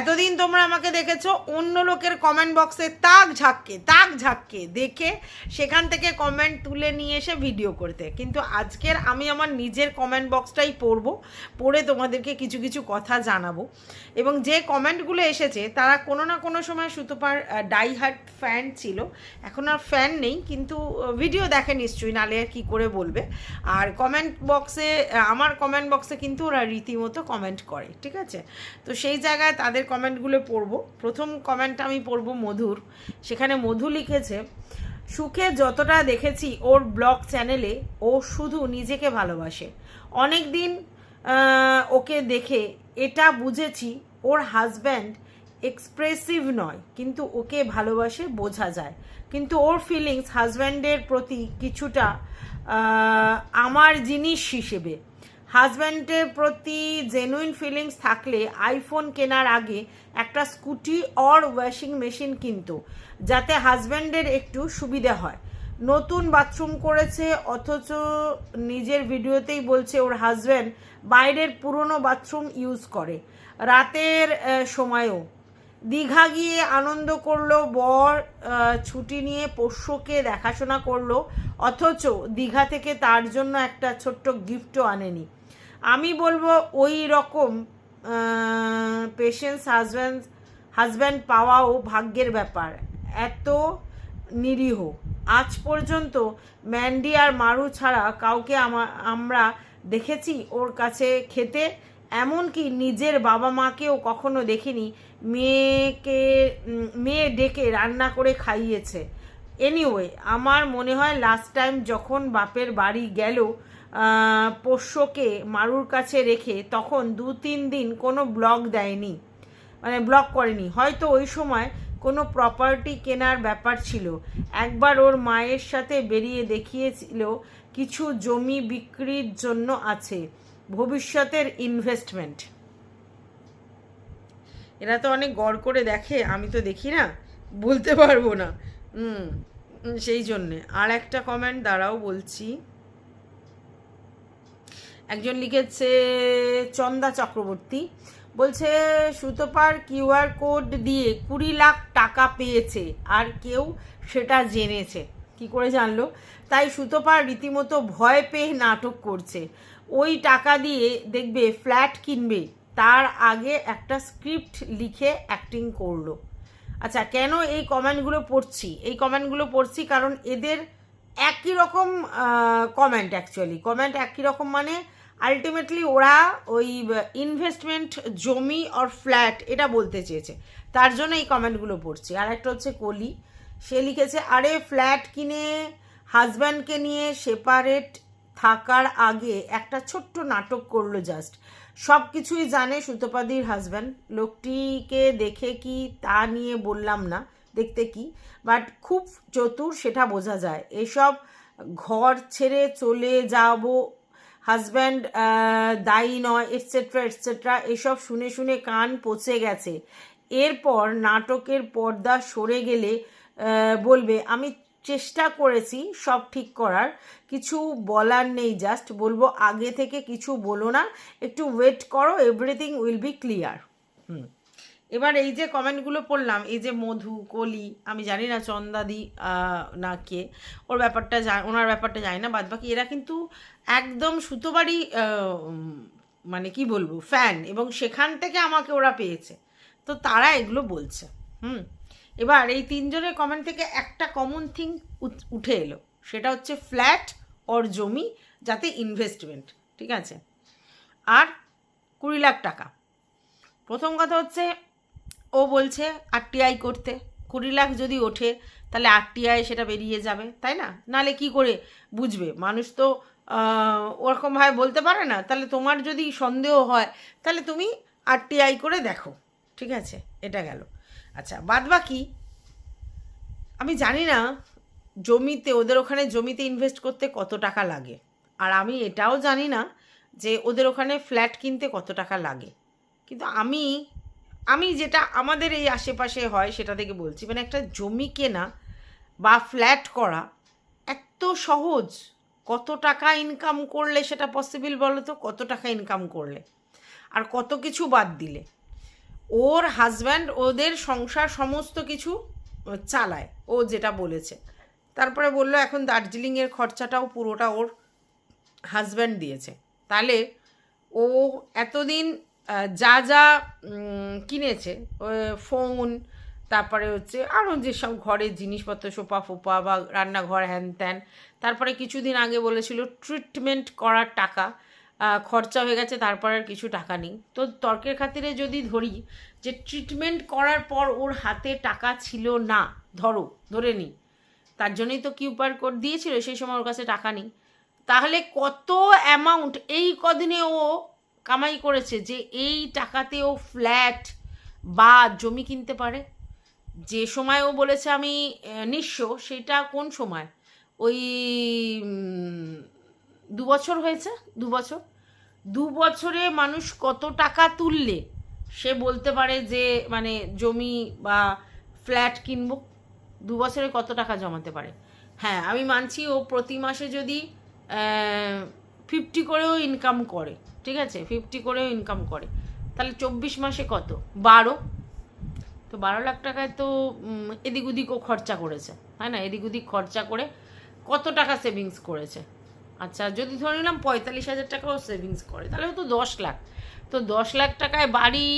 এতদিন তোমরা আমাকে দেখেছ, অন্য লোকের কমেন্ট বক্সে তাক ঝাক্কে তাক ঝাক্কে দেখে সেখান থেকে কমেন্ট তুলে নিয়ে এসে ভিডিও করতে। কিন্তু আজকের আমি আমার নিজের কমেন্ট বক্সটাই পড়ব, পড়ে তোমাদেরকে কিছু কিছু কথা জানাব। এবং যে কমেন্টগুলো এসেছে, তারা কোনো না কোনো সময় সুতোপার ডাই হার্ট ফ্যান ছিল। এখন আর ফ্যান নেই, কিন্তু ভিডিও দেখে নিশ্চয়ই, নালে আর কী করে বলবে। আর কমেন্ট বক্সে আমার কমেন্ট বক্সে কিন্তু ওরা রীতিমতো কমেন্ট করে, ঠিক আছে? তো সেই জায়গায় তাদের কমেন্টগুলো পড়ব। প্রথম কমেন্ট আমি পড়ব মধুর। সেখানে মধু লিখেছে, সুখে যতটা দেখেছি ওর ব্লগ চ্যানেলে, ও শুধু নিজেকে ভালোবাসে। অনেক দিন ওকে দেখে এটা বুঝেছি, ওর হাজব্যান্ড এক্সপ্রেসিভ নয়, কিন্তু ওকে ভালোবাসে বোঝা যায়। কিন্তু ওর ফিলিংস হাজব্যান্ডের প্রতি কিছুটা আমার জিনিস হিসেবে। হাজব্যান্ডের প্রতি জেনুইন ফিলিংস থাকলে আইফোন কেনার আগে একটা স্কুটি অর ওয়াশিং মেশিন কিনতো, যাতে হাজব্যান্ডের একটু সুবিধা হয়। নতুন বাথরুম করেছে, অথচ নিজের ভিডিওতেই বলছে ওর হাজব্যান্ড বাইরের পুরনো বাথরুম ইউজ করে। রাতের সময়ও। দীঘা গিয়ে আনন্দ করল, বর ছুটি নিয়ে পোষ্যকে দেখাশোনা করল, অথচ দীঘা থেকে তার জন্য একটা ছোট্ট গিফটও আনেনি। আমি বলব ওই রকম পেশেন্স হাজব্যান্ড হাজব্যান্ড পাওয়াও ভাগ্যের ব্যাপার। এত নিরীহ। আজ পর্যন্ত ম্যান্ডি আর মারু ছাড়া কাউকে আমরা দেখেছি ওর কাছে খেতে। এমনকি নিজের বাবা মাকেও কখনো দেখিনি। মেয়েকে মেয়ে ডেকে রান্না করে খাইয়েছে। এনিওয়ে আমার মনে হয় লাস্ট টাইম যখন বাপের বাড়ি গেল পোষ্যকে মারুর কাছে রেখে তখন দু তিন দিন কোনো ব্লগ দেয়নি মানে ব্লক করেনি। হয়তো ওই সময় কোনো প্রপার্টি কেনার ব্যাপার ছিল। একবার ওর মায়ের সাথে বেরিয়ে দেখিয়েছিল, কিছু জমি বিক্রির জন্য আছে, ভবিষ্যতের ইনভেস্টমেন্ট এরা তো অনেক গড় করে দেখে, আমি তো দেখি না, বলতে পারব না। সেই জন্যে। আর একটা কমেন্ট দাঁড়াও বলছি। একজন লিখেছে, চন্দা চক্রবর্তী, বলছে, সুতোপার কিউআর কোড দিয়ে কুড়ি লাখ টাকা পেয়েছে, আর কেউ সেটা জেনেছে। কি করে জানলো? তাই সুতোপার রীতিমতো ভয় পেয়ে নাটক করছে। ওই টাকা দিয়ে দেখবে ফ্ল্যাট কিনবে, তার আগে একটা স্ক্রিপ্ট লিখে অ্যাক্টিং করল। আচ্ছা কেন এই কমেন্টগুলো পড়ছি? এই কমেন্টগুলো পড়ছি কারণ এদের একই রকম কমেন্ট অ্যাকচুয়ালি কমেন্ট একই রকম মানে আলটিমেটলি ওরা ওই ইনভেস্টমেন্ট জমি অর ফ্ল্যাট এটা বলতে চেয়েছে। তার জন্য এই কমেন্টগুলো পড়ছি। আর একটা হচ্ছে কলি। সে লিখেছে, আরে ফ্ল্যাট কিনে হাজব্যান্ডকে নিয়ে সেপারেট থাকার আগে একটা ছোট্ট নাটক করল জাস্ট সব কিছুই জানে সুতোপাদির হাজব্যান্ড লোকটিকে দেখে কি তা নিয়ে বললাম না, দেখতে কি। বাট খুব চতুর, সেটা বোঝা যায়। এসব ঘর ছেড়ে চলে যাব হাজব্যান্ড দায়ী নয় এটসেট্রা এটসেট্রা এসব শুনে শুনে কান পচে গেছে। এরপর নাটকের পর্দা সরে গেলে বলবে, আমি চেষ্টা করেছি সব ঠিক করার, কিছু বলার নেই জাস্ট বলব, আগে থেকে কিছু বলো না, একটু ওয়েট করো এভরিথিং উইল বি ক্লিয়ার হুম। এবার এই যে কমেন্টগুলো পড়লাম, এই যে মধু, কলি, আমি জানি না চন্দাদি না কে, ওর ব্যাপারটা ওনার ব্যাপারটা জানি না বাদ বাকি এরা কিন্তু একদম সুতোবাড়ি মানে কি বলব ফ্যান এবং সেখান থেকে আমাকে ওরা পেয়েছে। তো তারা এগুলো বলছে, হুম? এবার এই তিনজনের কমেন্ট থেকে একটা কমন থিং উঠে এলো, সেটা হচ্ছে ফ্ল্যাট ওর জমি যাতে ইনভেস্টমেন্ট ঠিক আছে? আর কুড়ি লাখ টাকা। প্রথম কথা হচ্ছে ও বলছে আরটিআই করতে। কুড়ি লাখ যদি ওঠে, তাহলে আরটিআই সেটা বেরিয়ে যাবে, তাই না? নালে কি করে? বুঝবে। মানুষ তো ওরকমভাবে বলতে পারে না। তাহলে তোমার যদি সন্দেহ হয়, তাহলে তুমি আরটিআই করে দেখো। ঠিক আছে? এটা গেল। আচ্ছা বাদ বাকি আমি জানি না জমিতে, ওদের ওখানে জমিতে ইনভেস্ট করতে কত টাকা লাগে। আর আমি এটাও জানি না যে ওদের ওখানে ফ্ল্যাট কিনতে কত টাকা লাগে। কিন্তু আমি আমি যেটা আমাদের এই আশেপাশে হয় সেটা থেকে বলছি মানে একটা জমি কেনা বা ফ্ল্যাট করা এত সহজ। কত টাকা ইনকাম করলে সেটা পসিবল বলো তো কত টাকা ইনকাম করলে? আর কত কিছু বাদ দিলে? ওর হাজব্যান্ড ওদের সংসার সমস্ত কিছু চালায়, ও যেটা বলেছে। তারপরে বলল, এখন দার্জিলিংয়ের খরচাটাও পুরোটা ওর হাজব্যান্ড দিয়েছে। তাহলে ও এতদিন যা যা কিনেছে ফোন তারপরে হচ্ছে আরও যেসব ঘরের জিনিসপত্র সোপা ফোপা বা রান্নাঘর হ্যান ত্যান, তারপরে কিছুদিন আগে বলেছিল ট্রিটমেন্ট করার টাকা খরচা হয়ে গেছে, তারপর আর কিছু টাকা নেই। তো তর্কের খাতিরে যদি ধরি যে ট্রিটমেন্ট করার পর ওর হাতে টাকা ছিল না, ধরো, ধরে নিই তার জন্যই তো কিউপার কোড দিয়েছিল, সেই সময় ওর কাছে টাকা নেই, তাহলে কত অ্যামাউন্ট এই কদিনে ও কামাই করেছে যে এই টাকাতে ও ফ্ল্যাট বা জমি কিনতে পারে। যে সময় ও বলেছে আমি নিঃস্ব, সেটা কোন সময়? ওই দু বছর হয়েছে? দু বছর? দু বছরে মানুষ কত টাকা তুললে সে বলতে পারে যে মানে জমি বা ফ্ল্যাট কিনবো। দু বছরে কত টাকা জমাতে পারে? হ্যাঁ আমি মানছি ও প্রতি মাসে যদি ফিফটি করেও ইনকাম করে, ঠিক আছে? ফিফটি করেও ইনকাম করে। তাহলে চব্বিশ মাসে কত? বারো? তো বারো লাখ টাকায় তো এদিক ওদিকও খরচা করেছে, তাই না? এদিক ওদিক খরচা করে কত টাকা সেভিংস করেছে? আচ্ছা যদি ধরে নিলাম পঁয়তাল্লিশ হাজার টাকাও সেভিংস করে, তাহলে তো দশ লাখ। তো দশ লাখ টাকায় বাড়ি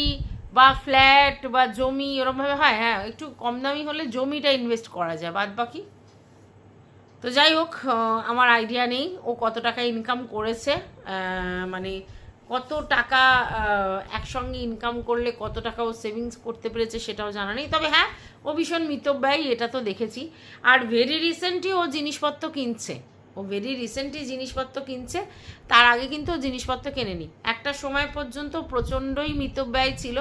বা ফ্ল্যাট বা জমি ওরমভাবে হয়? হ্যাঁ একটু কম দামি হলে জমিটা ইনভেস্ট করা যায় বাদ বাকি তো যাই হোক আমার আইডিয়া নেই। ও কত টাকা ইনকাম করেছে মানে কত টাকা একসঙ্গে ইনকাম করলে কত টাকা ও সেভিংস করতে পেরেছে সেটাও জানা নেই। তবে হ্যাঁ ও ভীষণ মিতব্যয়ী, এটা তো দেখেছি। আর ভেরি রিসেন্টলি ও জিনিসপত্র কিনছে। ও ভেরি রিসেন্টলি জিনিসপত্র কিনছে, তার আগে কিন্তু জিনিসপত্র কেনেনি। একটা সময় পর্যন্ত প্রচণ্ডই মিতব্যয় ছিল,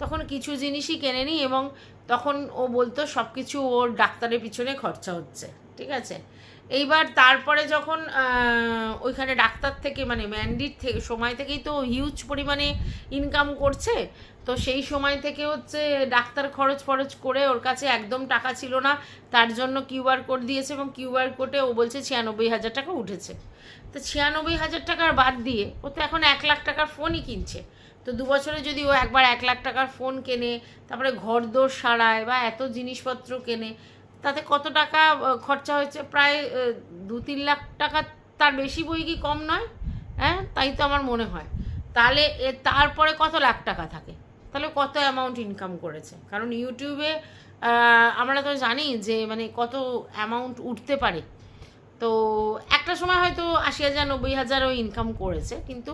তখন কিছু জিনিসই কেনেনি এবং তখন ও বলতো সব কিছু ওর ডাক্তারের পিছনে খরচা হচ্ছে, ঠিক আছে? এইবার তারপরে যখন ওইখানে ডাক্তার থেকে মানে ম্যান্ডির থেকে, সময় থেকেই তো হিউজ পরিমাণে ইনকাম করছে, তো সেই সময় থেকে হচ্ছে ডাক্তার খরচ ফরচ করে ওর কাছে একদম টাকা ছিল না। তার জন্য কিউআর কোড দিয়েছে এবং কিউআর কোডে ও বলছে ছিয়ানব্বই হাজার টাকা উঠেছে। তো ছিয়ানব্বই হাজার টাকার বাদ দিয়ে ও তো এখন এক লাখ টাকার ফোনই কিনছে। তো দু বছরে যদি ও একবার এক লাখ টাকার ফোন কেনে, তারপরে ঘর দোর সারায় বা এত জিনিসপত্র কেনে তাতে কত টাকা খরচা হয়েছে? প্রায় দু তিন লাখ টাকা তার বেশি বই কি কম নয়? হ্যাঁ তাই তো আমার মনে হয়। তাহলে তারপরে কত লাখ টাকা থাকে? তাহলে কত অ্যামাউন্ট ইনকাম করেছে? কারণ ইউটিউবে আমরা তো জানি যে মানে কত অ্যামাউন্ট উঠতে পারে। তো একটা সময় হয়তো আশি হাজার, নব্বই হাজারও ইনকাম করেছে, কিন্তু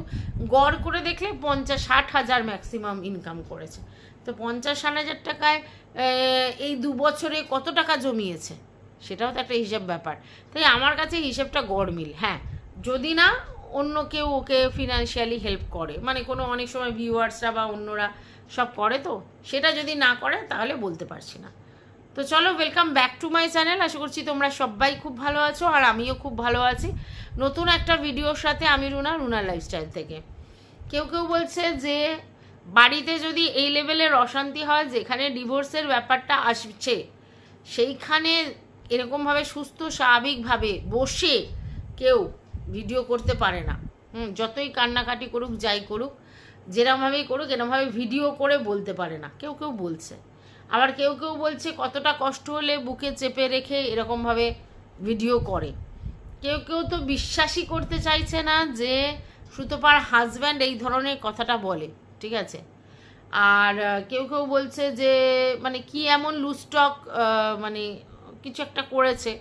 গড় করে দেখলে পঞ্চাশ, ষাট হাজার ম্যাক্সিমাম ইনকাম করেছে। তো পঞ্চাশ ষাট হাজার টাকায় এই দু বছরে কত টাকা জমিয়েছে? সেটাও তো একটা হিসাব ব্যাপার। তাই আমার কাছে হিসেবটা গড়মিল হ্যাঁ। যদি না, অন্য কেউ ওকে ফিনান্সিয়ালি হেল্প করে। মানে কোনো অনেক সময় ভিউয়ার্সরা বা অন্যরা সব করে তো, সেটা যদি না করে, তাহলে বলতে পারছি না। তো চলো welcome back to my channel আশা করছি তোমরা সবাই খুব ভালো আছো, আর আমিও খুব ভালো আছি। নতুন একটা ভিডিওর সাথে আমি রুনা রুনা লাইফস্টাইল থেকে। কেউ কেউ বলছে যে বাড়িতে যদি এই লেভেলের অশান্তি হয়, যেখানে ডিভোর্সের ব্যাপারটা আসছে, সেইখানে এরকমভাবে সুস্থ, স্বাভাবিকভাবে বসে কেউ ভিডিও করতে পারে না। হুম, যতই কান্নাকাটি করুক, যাই করুক, যেরমভাবেই করুক, এরমভাবে ভিডিও করে বলতে পারে না। কেউ কেউ বলছে। আবার কেউ কেউ বলছে, কতটা কষ্ট হলে বুকে চেপে রেখে এরকমভাবে ভিডিও করে? কেউ কেউ তো বিশ্বাসই করতে চাইছে না যে সুতোপার হাজব্যান্ড এই ধরনের কথাটা বলে। ঠিক আছে? আর কেউ কেউ বলছে যে মানে কি এমন লুস্টক মানে কিছু একটা করেছে,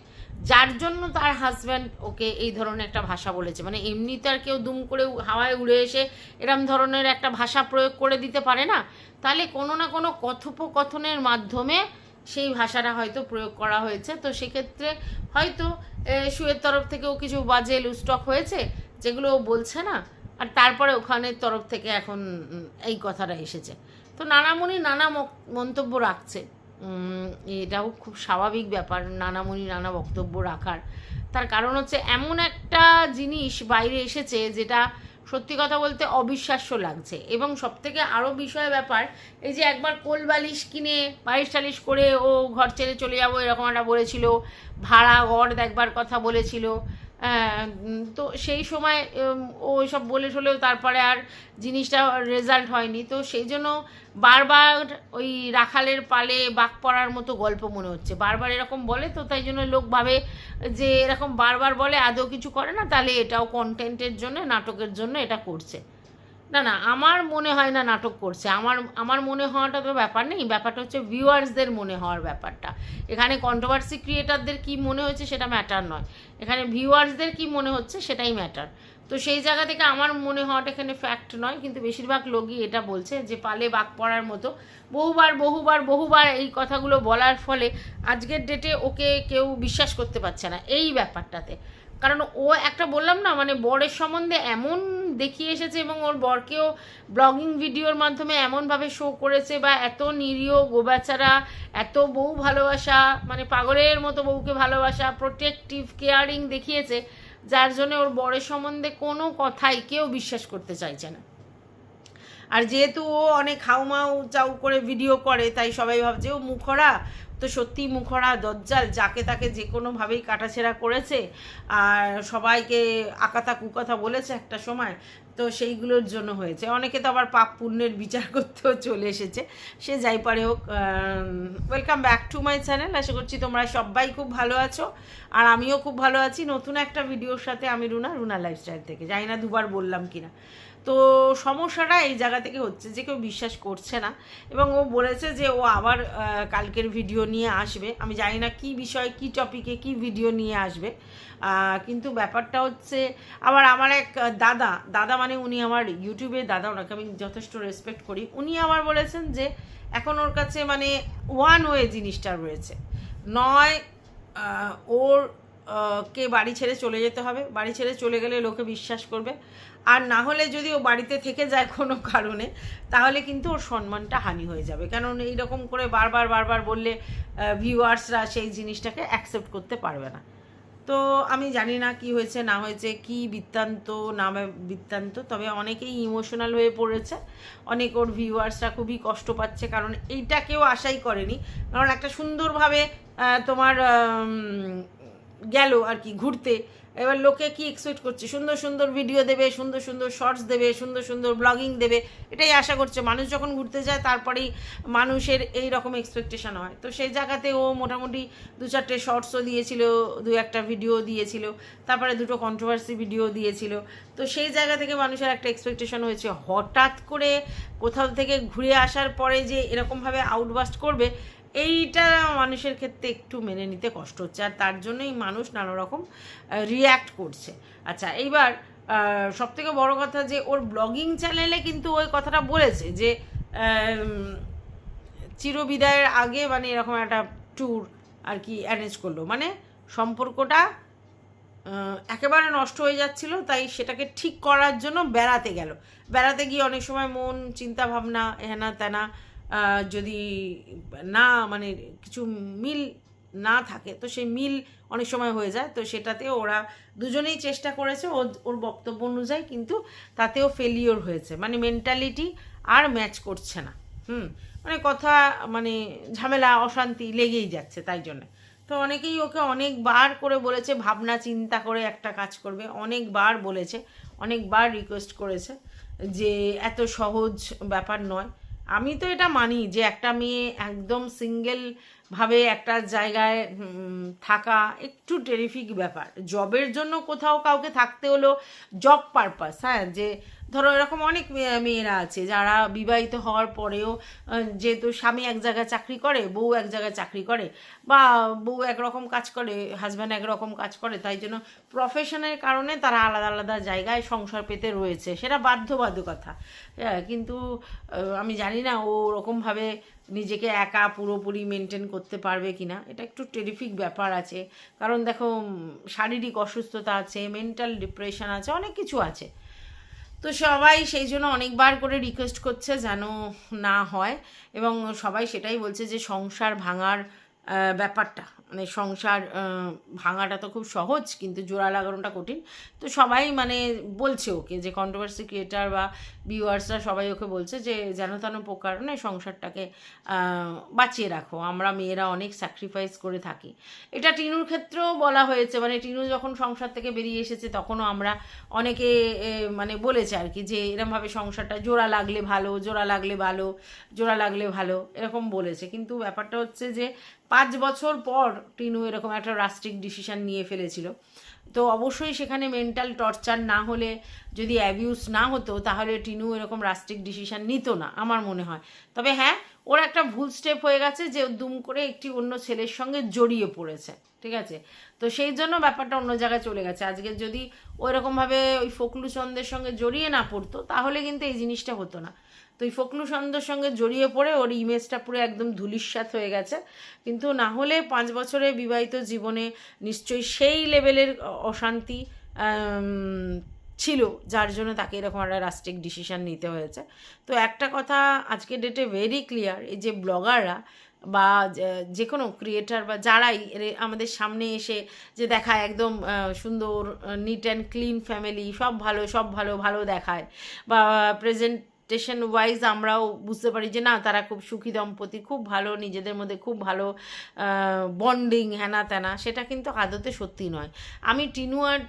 যার জন্য তার হাজব্যান্ড ওকে এই ধরনের একটা ভাষা বলেছে। মানে এমনি তো আর কেউ দুম করে হাওয়ায় উড়ে এসে এরম ধরনের একটা ভাষা প্রয়োগ করে দিতে পারে না? তাহলে কোনো না কোনো কথোপকথনের মাধ্যমে সেই ভাষাটা হয়তো প্রয়োগ করা হয়েছে। তো সেক্ষেত্রে হয়তো শুয়ের তরফ থেকেও কিছু বাজে লুস্টক হয়েছে, যেগুলো ও বলছে না। আর তারপরে ওখানের তরফ থেকে এখন এই কথাটা এসেছে। তো নানামণি নানা মন্তব্য রাখছে। এটাও খুব স্বাভাবিক ব্যাপার, নানামণি নানা বক্তব্য রাখার। তার কারণ হচ্ছে এমন একটা জিনিস বাইরে এসেছে যেটা সত্যি কথা বলতে অবিশ্বাস্য লাগছে। এবং সব থেকে আরও বিষয় ব্যাপার, এই যে একবার কোল বালিশ কিনে বালিশ টালিশ করে ও ঘর ছেড়ে চলে যাব এরকম একটা বলেছিল, ভাড়া, ঘর দেখবার কথা বলেছিল। তো সেই সময় ও সব বলে টলেও তারপরে আর জিনিসটা রেজাল্ট হয়নি। তো সেই জন্য বারবার ওই রাখালের পালে বাক পড়ার মতো গল্প মনে হচ্ছে। বারবার এরকম বলে, তো তাই জন্য লোক ভাবে যে এরকম বারবার বলে, আদৌ কিছু করে না, তাহলে এটাও কন্টেন্টের জন্য, নাটকের জন্য এটা করছে। না না, আমার মনে হয় না নাটক করছে। আমার আমার মনে হওয়াটা তো ব্যাপার নেই, ব্যাপারটা হচ্ছে ভিউয়ার্সদের মনে হওয়ার ব্যাপারটা। এখানে কন্ট্রোভার্সি ক্রিয়েটারদের কি মনে হচ্ছে সেটা ম্যাটার নয়। এখানে ভিউয়ার্সদের কি মনে হচ্ছে সেটাই ম্যাটার তো সেই জায়গা থেকে আমার মনে হওয়াটা এখানে ফ্যাক্ট নয়, কিন্তু বেশিরভাগ লোকই এটা বলছে যে পালে বাক পড়ার মতো। বহুবার বহুবার বহুবার এই কথাগুলো বলার ফলে আজকের ডেটে ওকে কেউ বিশ্বাস করতে পারছে না। এই ব্যাপারটাতে। কারণ ও একটা বললাম না মানে বরের সম্বন্ধে এমন দেখিয়ে এসেছে এবং ওর বরকেও ব্লগিং ভিডিওর মাধ্যমে এমনভাবে শো করেছে বা এত নিরীহ গোবাচারা, এত বউ ভালোবাসা মানে পাগলের মতো বউকে ভালোবাসা প্রোটেকটিভ কেয়ারিং দেখিয়েছে, যার জন্য ওর বরের সম্বন্ধে কোনো কথাই কেউ বিশ্বাস করতে চাইছে না। আর যেহেতু ও অনেক হাউমাউ চাউ করে ভিডিও করে, তাই সবাই ভাবছে, ও মুখরা তো সত্যি মুখরা দজ্জাল, যাকে তাকে যে কোনোভাবেই কাটাছেড়া করেছে। আর সবাইকে আকাতা কুকথা বলেছে একটা সময়, তো সেইগুলোর জন্য হয়েছে। অনেকে তো আবার পাপ পুণ্যের বিচার করতেও চলে এসেছে। সে যাই পারে হোক welcome back to my channel আশা করছি তোমরা সবাই খুব ভালো আছো। আর আমিও খুব ভালো আছি। নতুন একটা ভিডিওর সাথে আমি রুনা রুনা লাইফস্টাইল থেকে। জানি না দুবার বললাম কিনা। তো সমস্যাটা এই জায়গা থেকে হচ্ছে যে কেউ বিশ্বাস করছে না। এবং ও বলেছে যে ও আবার কালকের ভিডিও নিয়ে আসবে। আমি জানি না কি বিষয়, কি টপিকে কি ভিডিও নিয়ে আসবে। কিন্তু ব্যাপারটা হচ্ছে, আবার আমার এক দাদা দাদা মানে উনি আমার ইউটিউবে দাদা, ওনাকে আমি যথেষ্ট রেসপেক্ট করি। উনি আমার বলেছেন যে, এখন ওর কাছে মানে ওয়ান ওয়ে জিনিসটা রয়েছে। নয় ওর কে বাড়ি ছেড়ে চলে যেতে হবে। বাড়ি ছেড়ে চলে গেলে লোকে বিশ্বাস করবে। আর না হলে যদি ও বাড়িতে থেকে যায় কোনো কারণে, তাহলে কিন্তু ওর সম্মানটা হানি হয়ে যাবে। কারণ এইরকম করে বারবার বারবার বললে ভিউয়ার্সরা সেই জিনিসটাকে অ্যাকসেপ্ট করতে পারবে না। তো আমি জানি না কি হয়েছে, না হয়েছে, কি বৃত্তান্ত, না বৃত্তান্ত, তবে অনেকেই ইমোশনাল হয়ে পড়েছে। অনেক ওর ভিউয়ার্সরা খুবই কষ্ট পাচ্ছে, কারণ এইটা কেউ আশাই করেনি। কারণ একটা সুন্দরভাবে তোমার গেল আর কি, ঘুরতে। এবার লোকে কি এক্সপেক্ট করছে? সুন্দর সুন্দর ভিডিও দেবে, সুন্দর সুন্দর শর্টস দেবে, সুন্দর সুন্দর ব্লগিং দেবে, এটাই আশা করছে। মানুষ যখন ঘুরতে যায়, তারপরেই মানুষের এই রকম এক্সপেকটেশন হয়। তো সেই জায়গাতে ও মোটামুটি দু চারটে শর্টসও দিয়েছিল, দু একটা ভিডিও দিয়েছিল, তারপরে দুটো কন্ট্রোভার্সি ভিডিও দিয়েছিল। তো সেই জায়গা থেকে মানুষের একটা এক্সপেকটেশন হয়েছে। হঠাৎ করে কোথাও থেকে ঘুরে আসার পরে যে এরকমভাবে আউটবাস্ট করবে এইটা মানুষের ক্ষেত্রে একটু মেনে নিতে কষ্ট হচ্ছে, আর তার জন্যই মানুষ নানা রকম রিয়্যাক্ট করছে। আচ্ছা এইবার সব থেকে বড় কথা যে ওর ব্লগিং চ্যানেলে কিন্তু ওই কথাটা বলেছে যে চিরবিদায়ের আগে মানে এরকম একটা ট্যুর আর কি অ্যারেঞ্জ করল। মানে সম্পর্কটা একেবারে নষ্ট হয়ে যাচ্ছিল, তাই সেটাকে ঠিক করার জন্য বেড়াতে গেল। বেড়াতে গিয়ে অনেক সময় মন চিন্তা ভাবনা হেনা তেনা যদি না মানে কিছু মিল না থাকে, তো সেই মিল অনেক সময় হয়ে যায়। তো সেটাতে ওরা দুজনেই চেষ্টা করেছে ও- ওর বক্তব্য অনুযায়ী, কিন্তু তাতেও ফেলিওর হয়েছে। মানে মেন্টালিটি আর ম্যাচ করছে না। হুম মানে কথা মানে ঝামেলা, অশান্তি লেগেই যাচ্ছে তাই জন্য। তো অনেকেই ওকে অনেকবার করে বলেছে, ভাবনা, চিন্তা করে একটা কাজ করবে। অনেকবার বলেছে, অনেকবার রিকোয়েস্ট করেছে যে এত সহজ ব্যাপার নয়। আমি তো এটা মানি যে একটা মেয়ে একদম সিঙ্গেল ভাবে একটা জায়গায় থাকা একটু টেরিফিক ব্যাপার। জবের জন্য কোথাও কাউকে থাকতে হলো জব পারপাস হ্যাঁ? যে ধরো এরকম অনেক মেয়ে- মেয়েরা আছে যারা বিবাহিত হওয়ার পরেও যেহেতু স্বামী এক জায়গায় চাকরি করে বউ এক জায়গায় চাকরি করে বা বউ একরকম কাজ করে হাজব্যান্ড একরকম কাজ করে তাই জন্য প্রফেশনের কারণে তারা আলাদা আলাদা জায়গায় সংসার পেতে রয়েছে। সেটা বাধ্যবাধকতা। হ্যাঁ, কিন্তু আমি জানি না ও ওরকমভাবে নিজেকে একা পুরোপুরি মেনটেন করতে পারবে কি না এটা একটু টেরিফিক ব্যাপার আছে। কারণ দেখো শারীরিক অসুস্থতা আছে মেন্টাল ডিপ্রেশন আছে অনেক কিছু আছে। তো সবাই সেই জন্য অনেকবার করে রিকোয়েস্ট করছে যেন না হয় এবং সবাই সেটাই বলছে যে সংসার ভাঙার ব্যাপারটা। মানে সংসার ভাঙাটা তো খুব সহজ, কিন্তু জোড়া লাগানোটা কঠিন। তো সবাই মানে বলছে ওকে যে কন্ট্রোভার্সি ক্রিয়েটার বা ভিউয়ার্সরা সবাই ওকে বলছে যে যেন তেন প্রকারণে সংসারটাকে বাঁচিয়ে রাখো। আমরা মেয়েরা অনেক স্যাক্রিফাইস করে থাকি। এটা টিনুর ক্ষেত্রেও বলা হয়েছে। মানে টিনু যখন সংসার থেকে বেরিয়ে এসেছে, তখনও আমরা অনেকে মানে বলেছে আর কি যে এরমভাবে সংসারটা জোড়া লাগলে ভালো, জোড়া লাগলে ভালো, জোড়া লাগলে ভালো, এরকম বলেছে। কিন্তু ব্যাপারটা হচ্ছে যে পাঁচ বছর পর টিনু এরকম একটা রাস্ট্রিক ডিসিশান নিয়ে ফেলেছিল। তো অবশ্যই সেখানে মেন্টাল টর্চার না হলে যদি অ্যাবিউস না হতো, তাহলে টিনু এরকম রাস্ট্রিক ডিসিশান নিত না, আমার মনে হয়। তবে হ্যাঁ ওর একটা ভুল স্টেপ হয়ে গেছে যে দুম করে একটি অন্য ছেলের সঙ্গে জড়িয়ে পড়েছে, ঠিক আছে? তো সেই জন্য ব্যাপারটা অন্য জায়গায় চলে গেছে। আজকে যদি ওইরকমভাবে ওই ফকলুচন্দের সঙ্গে জড়িয়ে না পড়তো, তাহলে কিন্তু এই জিনিসটা হতো না। তো এই ফকলুচন্দের সঙ্গে জড়িয়ে পড়ে ওর ইমেজটা পুরো একদম ধুলিস্বাত হয়ে গেছে। কিন্তু না হলে পাঁচ বছরের বিবাহিত জীবনে নিশ্চয়ই সেই লেভেলের অশান্তি ছিল, যার জন্য তাকে এরকম একটা রাস্ট্রিক ডিসিশান নিতে হয়েছে। তো একটা কথা আজকে ডেটে ভেরি ক্লিয়ার এই যে ব্লগাররা বা, যে- কোনো ক্রিয়েটার বা যারাই আমাদের সামনে এসে যে দেখায় একদম সুন্দর নিট অ্যান্ড ক্লিন ফ্যামিলি সব ভালো সব ভালো ভালো দেখায় বা প্রেজেন্টেশন ওয়াইজ আমরাও বুঝতে পারি যে না, তারা খুব সুখী দম্পতি, খুব ভালো, নিজেদের মধ্যে খুব ভালো বন্ডিং হ্যানা ত্যানা সেটা কিন্তু আদতে সত্যি নয়। আমি টিনু আর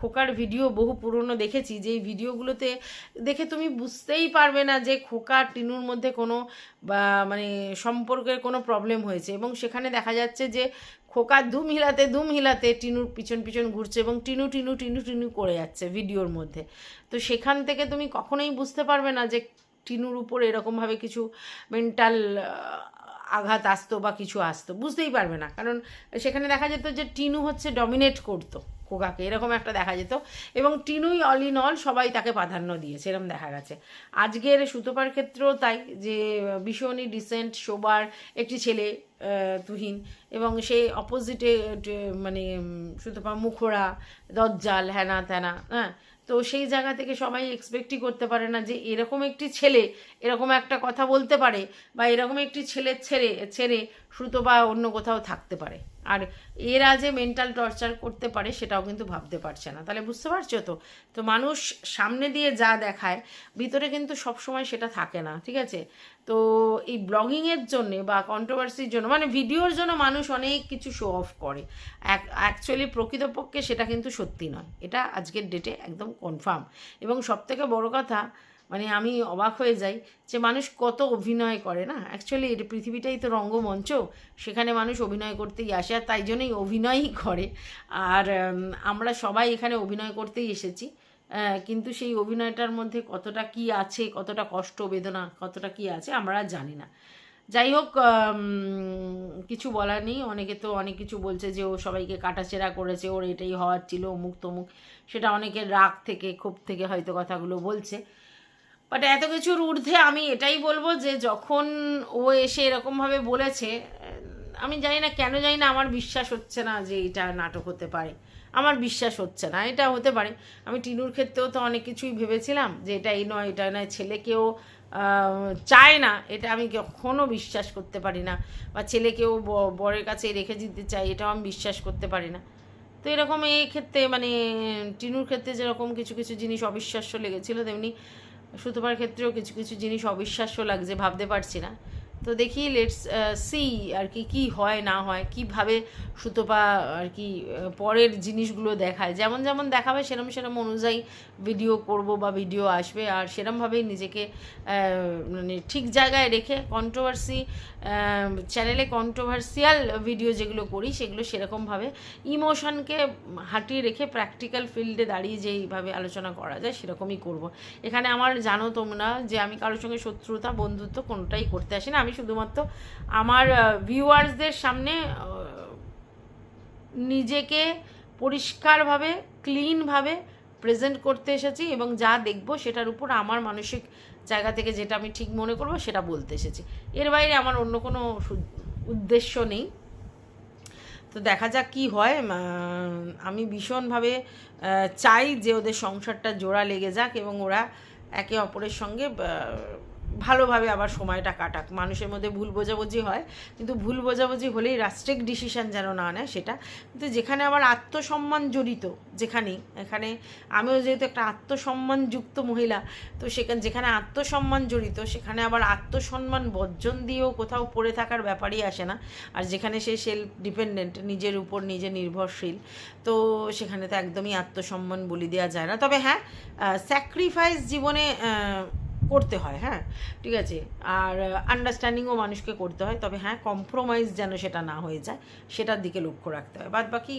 খোকার ভিডিও বহু পুরনো দেখেছি যে ভিডিওগুলোতে দেখে তুমি বুঝতেই পারবে না যে খোকা টিনুর মধ্যে কোনো মানে সম্পর্কের কোনো প্রবলেম হয়েছে। এবং সেখানে দেখা যাচ্ছে যে খোকা দুম হিলাতে দুম হিলাতে টিনুর পিছন পিছন ঘুরছে এবং টিনু টিনু টিনু টিনু করে যাচ্ছে ভিডিওর মধ্যে। তো সেখান থেকে তুমি কখনোই বুঝতে পারবে না যে টিনুর উপর এরকমভাবে কিছু মেন্টাল আঘাত আসতো বা কিছু আসতো, বুঝতেই পারবে না। কারণ সেখানে দেখা যেত যে টিনু হচ্ছে ডমিনেট করতো খোকাকে এরকম একটা দেখা যেত। এবং টিনুই অল ইন অল সবাই তাকে প্রাধান্য দিয়েছে এরকম দেখা গেছে। আজকের সুতোপার ক্ষেত্রেও তাই যে ভীষণই ডিসেন্ট সোবার একটি ছেলে তুহিন এবং সে অপোজিটে মানে সুতপা মুখোড়া, দজ্জাল হ্যানা ত্যানা হ্যাঁ তো সেই জায়গা থেকে সবাই এক্সপেক্টই করতে পারে না যে এরকম একটি ছেলে এরকম একটা কথা বলতে পারে বা এরকম একটি ছেলের ছেড়ে ছেড়ে সুতো বা অন্য কোথাও থাকতে পারে। আর এরা যে মেন্টাল টর্চার করতে পারে সেটাও কিন্তু ভাবতে পারছে না। তাহলে বুঝতে পারছ তো? তো মানুষ সামনে দিয়ে যা দেখায়, ভিতরে কিন্তু সবসময় সেটা থাকে না, ঠিক আছে? তো এই ব্লগিংয়ের জন্যে বা কন্ট্রোভার্সির জন্য মানে ভিডিওর জন্য মানুষ অনেক কিছু শো অফ করে। অ্যাকচুয়ালি প্রকৃতপক্ষে সেটা কিন্তু সত্যি নয়। এটা আজকের ডেটে একদম কনফার্ম এবং সবথেকে বড় কথা মানে আমি অবাক হয়ে যাই যে মানুষ কত অভিনয় করে, না? অ্যাকচুয়ালি এটা পৃথিবীটাই তো রঙ্গমঞ্চ, সেখানে মানুষ অভিনয় করতেই আসে আর তাই জন্যই অভিনয়ই করে। আর আমরা সবাই এখানে অভিনয় করতেই এসেছি। কিন্তু সেই অভিনয়টার মধ্যে কতটা কি আছে, কতটা কষ্ট, বেদনা, কতটা কি আছে, আমরা জানি না। যাই হোক কিছু বলার নেই। অনেকে তো অনেক কিছু বলছে যে ও সবাইকে কাটাছেড়া করেছে, ওর এটাই হওয়ার ছিল অমুক তমুক সেটা অনেকের রাগ থেকে, ক্ষোভ থেকে হয়তো কথাগুলো বলছে। বাট এত কিছুর ঊর্ধ্বে আমি এটাই বলব যে যখন ও এসে এরকমভাবে বলেছে, আমি জানি না কেন জানি না আমার বিশ্বাস হচ্ছে না যে এটা নাটক হতে পারে। আমার বিশ্বাস হচ্ছে না, এটা হতে পারে। আমি টিনুর ক্ষেত্রেও তো অনেক কিছুই ভেবেছিলাম যে এটা এই নয়, এটা নয়, ছেলেকেও চায় না, এটা আমি কখনও বিশ্বাস করতে পারি না। বা ছেলেকেও বরের কাছে রেখে দিতে চাই, এটাও আমি বিশ্বাস করতে পারি না। তো এরকম এই ক্ষেত্রে মানে টিনুর ক্ষেত্রে যেরকম কিছু কিছু জিনিস অবিশ্বাস্য লেগেছিল, তেমনি সুতোপার ক্ষেত্রেও কিছু কিছু জিনিস অবিশ্বাস্য লাগছে ভাবতে পারছি না। তো দেখি লেটস সি আর কি, কী হয়, না হয়, কীভাবে সুতোপা আর কি পরের জিনিসগুলো দেখায়। যেমন যেমন দেখাবে, সেরম সেরম অনুযায়ী ভিডিও করব বা ভিডিও আসবে। আর সেরমভাবেই নিজেকে মানে ঠিক জায়গায় রেখে কন্ট্রোভার্সি চ্যানেলে কন্ট্রোভার্সিয়াল ভিডিও যেগুলো করি, সেগুলো সেরকমভাবে ইমোশনকে হাঁটিয়ে রেখে প্র্যাকটিক্যাল ফিল্ডে দাঁড়িয়ে যেইভাবে আলোচনা করা যায়, সেরকমই করব। এখানে আমার জানো তোমরা যে আমি কারোর সঙ্গে শত্রুতা, বন্ধুত্ব কোনোটাই করতে আসি না আমি শুধুমাত্র আমার ভিউয়ার্সদের সামনে নিজেকে পরিষ্কারভাবে ক্লিনভাবে প্রেজেন্ট করতে এসেছি এবং যা দেখব সেটার উপর আমার মানসিক জায়গা থেকে যেটা আমি ঠিক মনে করব সেটা বলতে এসেছি। এর বাইরে আমার অন্য কোনো উদ্দেশ্য নেই। তো দেখা যাক কি হয় আমি ভীষণভাবে চাই যে ওদের সংসারটা জোড়া লেগে যাক এবং ওরা একে অপরের সঙ্গে ভালোভাবে আবার সময়টা কাটাক। মানুষের মধ্যে ভুল বোঝাবুঝি হয়, কিন্তু ভুল বোঝাবুঝি হলেই রাষ্ট্রিক ডিসিশান যেন না নেয় সেটা। কিন্তু যেখানে আবার আত্মসম্মান জড়িত যেখানে এখানে আমিও যেহেতু একটা আত্মসম্মানযুক্ত মহিলা, তো সেখানে, যেখানে আত্মসম্মান জড়িত, সেখানে আবার আত্মসম্মান বর্জন দিয়েও কোথাও পড়ে থাকার ব্যাপারই আসে না। আর যেখানে সে সেলফ ডিপেন্ডেন্ট নিজের উপর নিজে নির্ভরশীল, তো সেখানে তো একদমই আত্মসম্মান বলি দেওয়া যায় না। তবে হ্যাঁ স্যাক্রিফাইস জীবনে করতে হয় হ্যাঁ? ঠিক আছে? আর আন্ডারস্ট্যান্ডিংও মানুষকে করতে হয়, তবে হ্যাঁ কম্প্রোমাইজ যেন সেটা না হয়ে যায়, সেটার দিকে লক্ষ্য রাখতে হয়। বাদ বাকি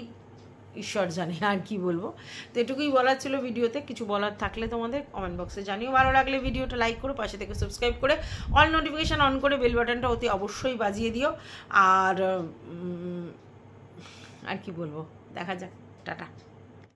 ঈশ্বর জানে আর কি বলব। তো এটুকুই বলার ছিল ভিডিওতে, কিছু বলার থাকলে তোমাদের কমেন্ট বক্সে জানিও। ভালো লাগলে ভিডিওটা লাইক করো, পাশে থেকে সাবস্ক্রাইব করে অল নোটিফিকেশান অন করে বেল বাটনটা অতি অবশ্যই বাজিয়ে দিও। আর আর কি বলব? দেখা যাক, টাটা।